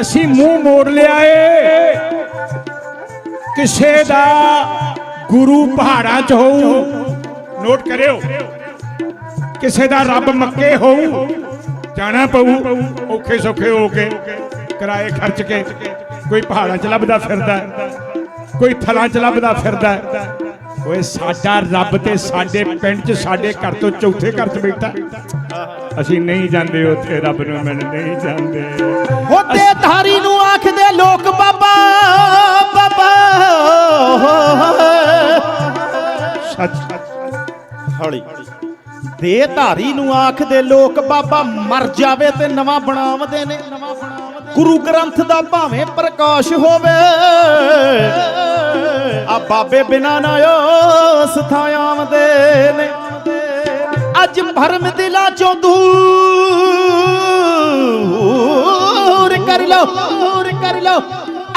ਅਸੀਂ ਮੂੰਹ ਮੋੜ ਲਿਆ ਏ। ਕਿਸੇ ਦਾ ਗੁਰੂ ਪਹਾੜਾਂ 'ਚ ਹੋਊ, ਨੋਟ ਕਰਿਓ। ਕਿਸੇ ਦਾ ਰੱਬ ਮੱਕੇ ਹੋਊ, ਜਾਣਾ ਪਊ, ਔਖੇ ਸੌਖੇ ਹੋ ਕੇ ਕਿਰਾਏ ਖਰਚ ਕੇ ਕੋਈ ਪਹਾੜਾਂ 'ਚ ਲੱਭਦਾ ਫਿਰਦਾ, ਕੋਈ ਥਲਾਂ 'ਚ ਲੱਭਦਾ ਫਿਰਦਾ। ਓਏ ਸਾਡਾ ਰੱਬ ਤੇ ਸਾਡੇ ਪਿੰਡ 'ਚ ਸਾਡੇ ਘਰ ਤੋਂ ਚੌਥੇ ਘਰ 'ਚ ਬੈਠਾ। ਅਸੀਂ ਨਹੀਂ ਜਾਂਦੇ ਉੱਥੇ, ਰੱਬ ਨੂੰ ਮਿਲਣ ਨਹੀਂ ਜਾਂਦੇ। ਹੋਤੇ ਧਾਰੀ ਨੂੰ ਆਖਦੇ ਲੋਕ, ਬਾਬਾ ਬਾਬਾ ਸੱਚ, ਹੌਲੀ। ਦੇ ਧਾਰੀ ਨੂੰ ਆਖਦੇ ਲੋਕ, ਬਾਬਾ, ਮਰ ਜਾਵੇ ਤੇ ਨਵਾਂ ਬਣਾਵਦੇ ਨੇ। ਗੁਰੂ ਗ੍ਰੰਥ ਦਾ ਭਾਵੇਂ ਪ੍ਰਕਾਸ਼ ਹੋਵੇ। ਆ ਬਾਬੇ ਬਿਨਾ ਨਾ ਉਸ ਥਾਂ ਆਵਦੇ ਨੇ। ਅੱਜ ਭਰਮ ਦਿਲਾਂ ਚੋਂ ਦੂਰ ਕਰ ਲਓ, ਦੂਰ ਕਰ ਲਓ।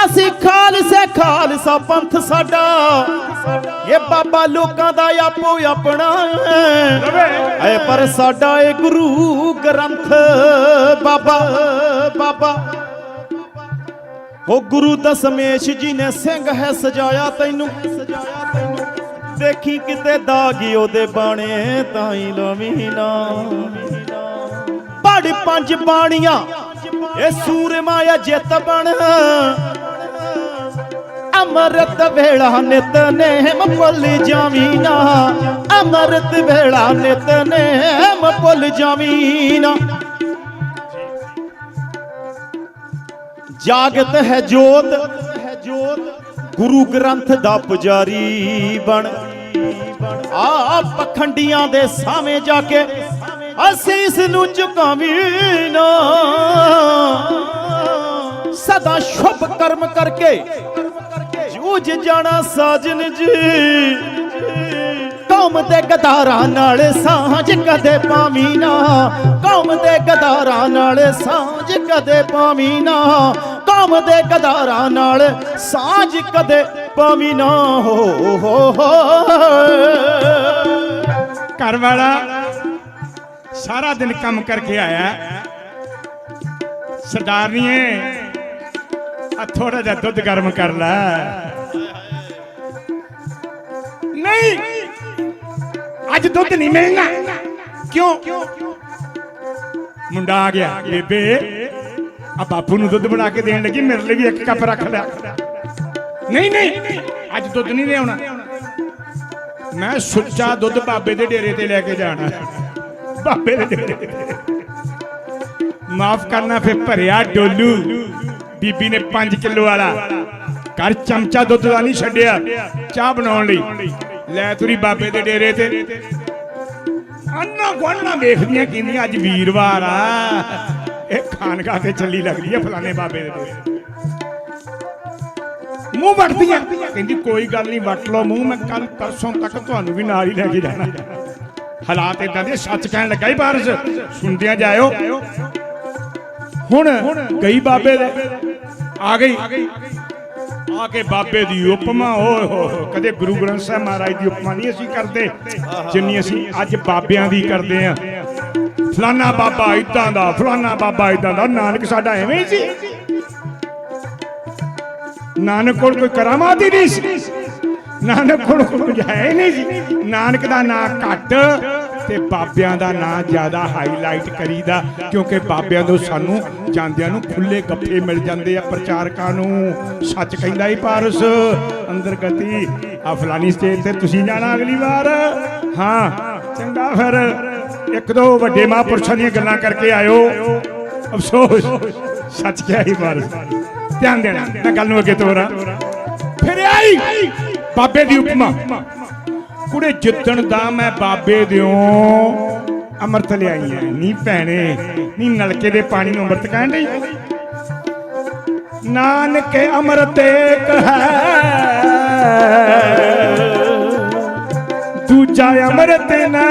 ਅਸੀਂ ਖਾਲਸੇ, ਖਾਲਸਾ ਪੰਥ ਸਾਡਾ। ਇਹ ਬਾਬਾ ਲੋਕਾਂ ਦਾ ਆਪੋ ਆਪਣਾ ਐ ਪਰ ਸਾਡਾ ਇਹ ਗੁਰੂ ਗ੍ਰੰਥ, ਬਾਬਾ ਬਾਬਾ। ਉਹ ਗੁਰੂ ਦਸਮੇਸ਼ ਜੀ ਨੇ ਸਿੰਘ ਹੈ, ਸਜਾਇਆ ਤੈਨੂੰ। ਦੇਖੀ ਕਿਤੇ ਦਾਗੀ ਉਹਦੇ ਬਾਣੇ, ਤਾਂ ਹੀ ਲਵੀ ਨਾ। ਪੜ ਪੰਜ ਬਾਣੀਆਂ, ਇਹ ਸੂਰਮਾ ਆ ਜਿੱਤ ਬਣ। ਅਮਰਤ ਵੇਲਾ ਨਿਤ ਨੇਮ ਭੁੱਲ ਜਾਵੀਨਾ ਅਮਰਤ ਵੇਲਾ ਨਿਤ ਨੇਮ ਭੁੱਲ ਜਾਵੀਨਾ ਜਾਗਤ ਹੈ ਜੋਤ, ਗੁਰੂ ਗ੍ਰੰਥ ਦਾ ਪੁਜਾਰੀ ਬਣ। ਆ ਪਖੰਡੀਆਂ ਦੇ ਸਾਹਮਣੇ ਜਾ ਕੇ ਅਸੀਸ ਨੂੰ ਝੁਕਾਵੀਂ ਨਾ। ਸਦਾ ਸ਼ੁਭ ਕਰਮ ਕਰਕੇ ਜੂਝ ਜਾਣਾ ਸਾਜਨ ਜੀ। ਕੌਮ ਦੇ ਗਦਾਰਾਂ ਨਾਲ ਸਾਂਝ ਕਦੇ ਪਾਵੀ ਨਾ। ਕੌਮ ਦੇ ਗਦਾਰਾਂ ਨਾਲ ਸਾਂਝ ਕਦੇ ਪਾਵੀ ਨਾ। ਕੌਮ ਦੇ ਗਦਾਰਾਂ ਨਾਲ ਸਾਂਝ ਕਦੇ ਪਾਵੀ ਨਾ। ਹੋ ਹੋ ਹੋ। ਘਰ ਵਾਲਾ ਸਾਰਾ ਦਿਨ ਕੰਮ ਕਰਕੇ ਆਇਆ। ਸਰਦਾਰਨੀਏ ਆ ਥੋੜਾ ਜਿਹਾ ਦੁੱਧ ਗਰਮ ਕਰ ਲੈ। ਨਹੀਂ, ਅੱਜ ਦੁੱਧ ਨਹੀਂ ਮਿਲਣਾ ਕਿਉਂ? ਮੁੰਡਾ ਆ ਗਿਆ, ਬੇਬੇ, ਆ ਬਾਪੂ ਨੂੰ ਦੁੱਧ ਬਣਾ ਕੇ ਦੇਣ ਲੱਗੀ, ਮੇਰੇ ਲਈ ਵੀ ਇੱਕ ਕੱਪ ਰੱਖ ਲਿਆ ਨਹੀਂ ਨਹੀਂ, ਅੱਜ ਦੁੱਧ ਨਹੀਂ ਲਿਆਉਣਾ। ਮੈਂ ਸੁੱਚਾ ਦੁੱਧ ਬਾਬੇ ਦੇ ਡੇਰੇ ਤੇ ਲੈ ਕੇ ਜਾਣਾ। ਬਾਬੇ ਦੇ ਡੇਰੇ ਮਾਫ ਕਰਨਾ ਫੇ ਭਰਿਆ ਡੋਲੂ। ਬੀਬੀ ਨੇ 5 ਕਿਲੋ ਵਾਲਾ। ਘਰ ਚਮਚਾ ਦੁੱਧ ਦਾ ਨਹੀਂ ਛੱਡਿਆ। ਚਾਹ ਬਣਾਉਣ ਲਈ। ਲੈ ਤੁਰੀ ਬਾਬੇ ਦੇ ਡੇਰੇ ਤੇ। ਅੰਨਾ ਗਵਾਨਾ ਵੇਖਦੀਆਂ ਕਹਿੰਦੀਆਂ ਅੱਜ ਵੀਰਵਾਰ ਆ। ਇਹ ਖਾਨਗਾ ਤੇ ਚੱਲੀ ਲੱਗਦੀ ਆ ਫਲਾਣੇ ਬਾਬੇ ਦੇ ਡੇਰੇ ਮੂੰਹ ਵਟਦੀਆਂ। ਕਹਿੰਦੀ, ਕੋਈ ਗੱਲ ਨਹੀਂ, ਵੱਟ ਲਓ ਮੂੰਹ, ਮੈਂ ਕੱਲ ਪਰਸੋਂ ਤੱਕ ਤੁਹਾਨੂੰ ਵੀ ਨਾਲ ਹੀ ਲੈ ਕੇ ਜਾਣਾ। ਹਾਲਾਤ ਇਦਾਂ ਦੇ ਸੱਚ ਕਹਿਣ ਲੱਗਾ ਹੀ ਬਾਰਸ। ਸੁਣਦਿਆਂ ਜਾਇਓ। ਹੁਣ ਗਈ ਬਾਬੇ ਦੇ ਆ ਗਈ। ਆ ਕੇ ਬਾਬੇ ਦੀ ਉਪਮਾ, ਓਏ ਹੋ ਹੋ, ਕਦੇ ਗੁਰੂ ਗ੍ਰੰਥ ਸਾਹਿਬ ਮਹਾਰਾਜ ਦੀ ਉਪਮਾ ਨਹੀਂ ਅਸੀਂ ਕਰਦੇ, ਜਿੰਨੀ ਅਸੀਂ ਅੱਜ ਬਾਬਿਆਂ ਦੀ ਕਰਦੇ ਆ। ਫਲਾਨਾ ਬਾਬਾ ਇਦਾਂ ਦਾ, ਫਲਾਨਾ ਬਾਬਾ ਇਦਾਂ ਦਾ, ਨਾਨਕ ਸਾਡਾ ਐਵੇਂ ਹੀ ਸੀ। ਨਾਨਕ ਕੋਲ ਕੋਈ ਕਰਾਮਾਤ ਹੀ ਨਹੀਂ ਸੀ। ਨਾਨਕ ਕੋਲ ਕੁਝ ਹੈ ਨਹੀਂ ਸੀ। ਨਾਨਕ ਦਾ ਨਾਂ ਘੱਟ ਤੇ ਬਾਬਿਆਂ ਦਾ ਨਾਂ ਜ਼ਿਆਦਾ ਹਾਈਲਾਈਟ ਕਰੀਦਾ, ਕਿਉਂਕਿ ਬਾਬਿਆਂ ਤੋਂ ਸਾਨੂੰ ਜਾਂਦਿਆਂ ਨੂੰ ਖੁੱਲੇ ਗੱਫੇ ਮਿਲ ਜਾਂਦੇ ਆ ਪ੍ਰਚਾਰਕਾਂ ਨੂੰ। ਸੱਚ ਕਹਿੰਦਾ ਹੀ ਪਾਰਸ, ਅੰਦਰ ਗਤੀ। ਆ ਫਲਾਨੀ ਸਟੇਜ ਤੇ ਤੁਸੀਂ ਜਾਣਾ ਅਗਲੀ ਵਾਰ। ਹਾਂ, ਚੰਗਾ ਫਿਰ। ਇੱਕ ਦੋ ਵੱਡੇ ਮਹਾਂਪੁਰਸ਼ਾਂ ਦੀਆਂ ਗੱਲਾਂ ਕਰਕੇ ਆਇਓ। ਅਫਸੋਸ, ਸੱਚ ਕਿਹਾ ਹੀ ਪਾਰਸ। ਧਿਆਨ ਦੇਣਾ, ਮੈਂ ਗੱਲ ਨੂੰ ਅੱਗੇ ਤੋਰਾਂ। ਫਿਰ ਆਈ, ਬਾਬੇ ਦੀ ਉਪਮਾ। ਕੁੜੇ ਜਿੱਤਣ ਦਾ ਮੈਂ ਬਾਬੇ ਦਿਓ ਅੰਮ੍ਰਿਤ ਲਿਆਈ ਐ ਨੀ ਭੈਣੇ, ਨੀ ਨਲਕੇ ਦੇ ਪਾਣੀ ਨੂੰ ਅੰਮ੍ਰਿਤ ਕਹਿਣ ਡਈ। ਨਾਨਕ ਅੰਮ੍ਰਿਤ ਏਕ ਹੈ। ਦੂਜਾ ਅੰਮ੍ਰਿਤ ਨਾ